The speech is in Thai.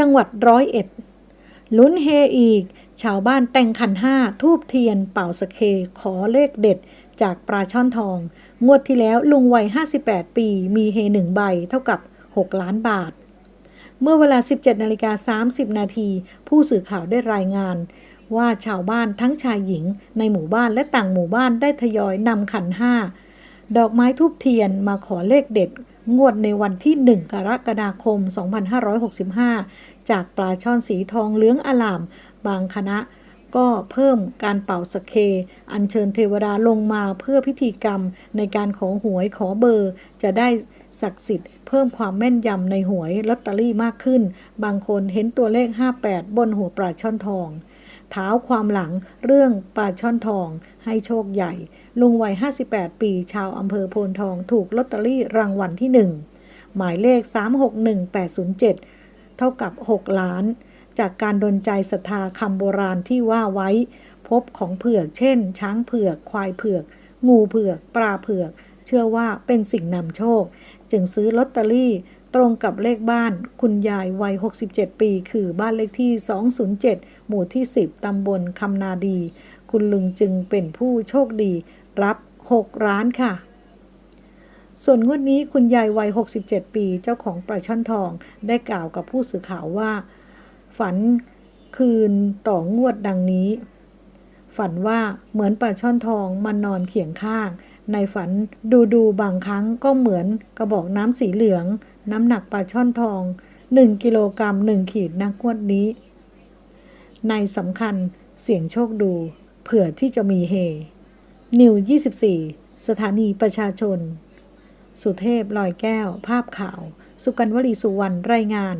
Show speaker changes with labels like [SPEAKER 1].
[SPEAKER 1] จังหวัดร้อยเอ็ด ลุ้นเฮอีก ชาวบ้านแต่งขันห้าทูบเทียนเป่าสเค ขอเลขเด็ดจากปลาช่อนทอง งวดที่แล้วลุงวัย 58 ปีมีเฮหนึ่งใบเท่ากับ 6 ล้านบาท เมื่อเวลา 17นาฬิกา30 นาทีผู้สื่อข่าวได้รายงานว่าชาวบ้านทั้งชายหญิงในหมู่บ้านและต่างหมู่บ้านได้ทยอยนำขันห้า ดอกไม้ทูบเทียนมาขอเลขเด็ด งวดในวันที่ 1 กรกฎาคม 2565 จากปลาช่อนสีทองเหลืองอลาม บางคณะ ก็เพิ่มการเป่าสเค อัญเชิญเทวดาลงมาเพื่อพิธีกรรมในการขอหวยขอเบอร์ จะได้ศักดิ์สิทธิ์เพิ่มความแม่นยำในหวยลอตเตอรี่มากขึ้น บางคนเห็นตัวเลข 58 บนหัวปลาช่อนทอง เท้าความหลังเรื่องปลาช่อนทอง ให้โชคใหญ่ ลุงวัย 58 ปี ชาวอำเภอโพนทองถูกลอตเตอรี่รางวัลที่ 1 หมายเลข 361807 เท่ากับ 6 ล้าน จากการดนใจศรัทธาคำโบราณที่ว่าไว้ พบของเผือก เช่น ช้างเผือก ควายเผือก งูเผือก ปลาเผือก เชื่อว่าเป็นสิ่งนำโชค จึงซื้อลอตเตอรี่ ตรงกับเลขบ้านคุณยายวัย 67 ปี คือบ้านเลขที่ 207 หมู่ที่ 10 ตำบลคำนาดี คุณลุงจึงเป็นผู้โชคดี รับ6ล้านค่ะ ส่วนงวดนี้คุณยายวัย 67 ปีเจ้าของปลาช่อนทองได้กล่าวกับผู้สื่อข่าวว่า ฝันคืนต่องวดดังนี้ ฝันว่าเหมือนปลาช่อนทองมันนอนเคียงข้าง ในฝันดูดูบางครั้งก็เหมือนกระบอกน้ำสีเหลือง น้ำหนักปลาช่อนทอง 1 กิโลกรัม1ขีดนักงวดนี้ ในสำคัญเสียงโชคดู เผื่อที่จะมีเฮ นิว 24 สถานีประชาชน สุเทพลอยแก้ว ภาพข่าว สุกันวลีสุวรรณรายงาน